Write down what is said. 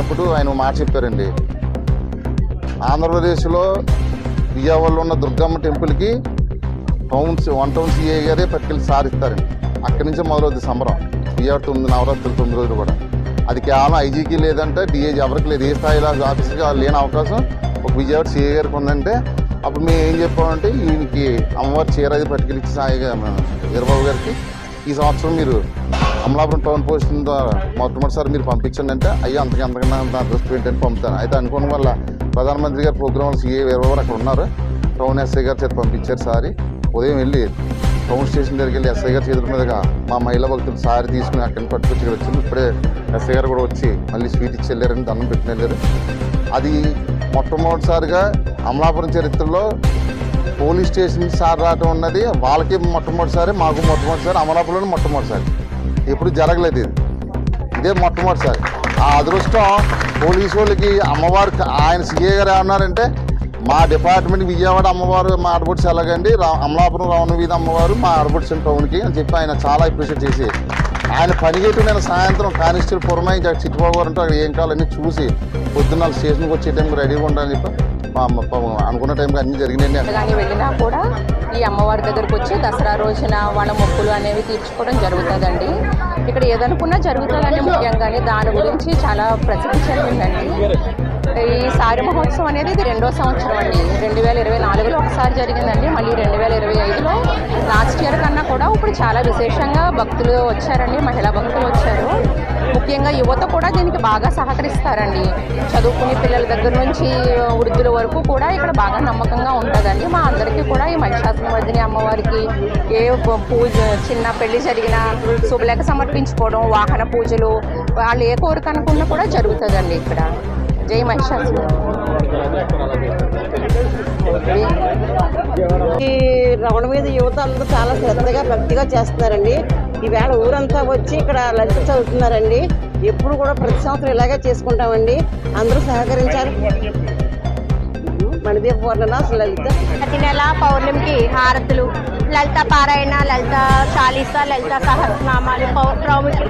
కలిసినప్పుడు ఆయన మాట చెప్పారండి. ఆంధ్రప్రదేశ్లో విజయవాడలో ఉన్న దుర్గమ్మ టెంపుల్కి టౌన్స్ వన్ టౌన్ సిఏ గారే పట్టుకెళ్ళి సారిస్తారండి. అక్కడి నుంచే మొదలవుద్ది సంబరం. విజయవాడ తొమ్మిది నవరాత్రులు తొమ్మిది రోజులు కూడా. అది కేవలం ఐజీకి లేదంటే డిఏజీ ఎవరికి లేదు. ఏ స్థాయిలో ఆఫీస్కి లేని అవకాశం ఒక విజయవాడ సిఏ గారికి ఉందంటే అప్పుడు మేము ఏం చెప్పామంటే ఈయనకి అమ్మవారి చీర అది పట్టుకెళ్ళి ఇచ్చి సాయి వీరబాబు గారికి ఈ సంవత్సరం మీరు అమలాపురం టౌన్ పోస్ట్ ద్వారా మొట్టమొదటిసారి మీరు పంపించండి అంటే అయ్యా అంతకి అంతకన్నా అంత అదృష్టం ఏంటని పంపుతాను. అయితే అనుకోని వల్ల ప్రధానమంత్రి గారి ప్రోగ్రాంలు సీఏ వీరబాబు అక్కడ ఉన్నారు. టౌన్ ఎస్ఐ గారి చేత పంపించారు సారి. ఉదయం వెళ్ళి టౌన్ స్టేషన్ దగ్గరికి వెళ్ళి ఎస్ఐ గారి చేతుల మీదుగా మా మహిళా భక్తులు సారి తీసుకుని అక్కడిని పట్టుకొచ్చి ఇక్కడ వచ్చింది ఇప్పుడే ఎస్ఐ గారు కూడా వచ్చి మళ్ళీ స్వీట్ ఇచ్చి వెళ్ళారని దండం పెట్టిన వెళ్ళారు. అది మొట్టమొదటిసారిగా అమలాపురం చరిత్రలో పోలీస్ స్టేషన్ సార్ రావటం ఉన్నది వాళ్ళకి మొట్టమొదటిసారి మాకు మొట్టమొదటిసారి అమలాపురంలో మొట్టమొదటిసారి. ఎప్పుడు జరగలేదు ఇది. ఇదే మొట్టమొదటిసారి. ఆ అదృష్టం పోలీసు వాళ్ళకి అమ్మవారు ఆయన సీఏ గారు ఏమన్నారంటే మా డిపార్ట్మెంట్ విజయవాడ అమ్మవారు మా ఆడపడుచు ఎలాగండి రా అమలాపురం రావణ వీధి అమ్మవారు మా ఆడపడుచు టౌన్కి అని చెప్పి ఆయన చాలా అప్రిషియేట్ చేసి ఆయన పనిగేటు నేను సాయంత్రం కానిస్టేబుల్ పురమై చిట్టుబాబు గారు ఉంటే అక్కడ ఏం కావాలని చూసి పొద్దున్న స్టేషన్కి వచ్చే టైంకి రెడీగా ఉండాలని చెప్పి అనుకున్న టైంకి అన్ని జరిగినాయండి కానీ వెళ్ళినా కూడా ఈ అమ్మవారి దగ్గరకు వచ్చి దసరా రోజున వాళ్ళ మొక్కులు అనేవి తీర్చుకోవడం జరుగుతుందండి. ఇక్కడ ఏదనుకున్నా జరుగుతుందండి ముఖ్యంగానే. దాని గురించి చాలా ప్రసిద్ధి చెందిందండి ఈ సారి మహోత్సవం అనేది ఇది రెండో సంవత్సరం అండి. రెండు వేల ఇరవై నాలుగులో ఒకసారి జరిగిందండి. మళ్ళీ రెండు వేల ఇరవై ఐదులో లాస్ట్ ఇయర్ కన్నా కూడా ఇప్పుడు చాలా విశేషంగా భక్తులు వచ్చారండి. మహిళా భక్తులు వచ్చారు. ముఖ్యంగా యువత కూడా దీనికి బాగా సహకరిస్తారండి. చదువుకునే పిల్లల దగ్గర నుంచి వృద్ధుల వరకు కూడా ఇక్కడ బాగా నమ్మకంగా ఉంటుందండి. మా అందరికీ కూడా ఈ మహిషాసురమర్దిని అమ్మవారికి ఏ పూజ చిన్న పెళ్ళి జరిగినా శుభలేఖ సమర్పించుకోవడం వాహన పూజలు వాళ్ళు ఏ కోరిక అనుకున్నా కూడా జరుగుతుందండి ఇక్కడ. జై మహిషాసుర ఈ రమణ మీద యువత అందరూ చాలా శ్రద్ధగా భక్తిగా చేస్తున్నారండి. ఈవేళ ఊరంతా వచ్చి ఇక్కడ లలిత చదువుతున్నారండి. ఎప్పుడు కూడా ప్రతి సంవత్సరం ఇలాగే చేసుకుంటామండి. అందరూ సహకరించారు మణిదీప వర్ణన లలిత. ప్రతి నెల పౌర్ణమికి హారతులు. లలిత పారాయణ లలిత చాలీస లలిత సహస్రనామాలు పౌ- ప్రాముఖ్య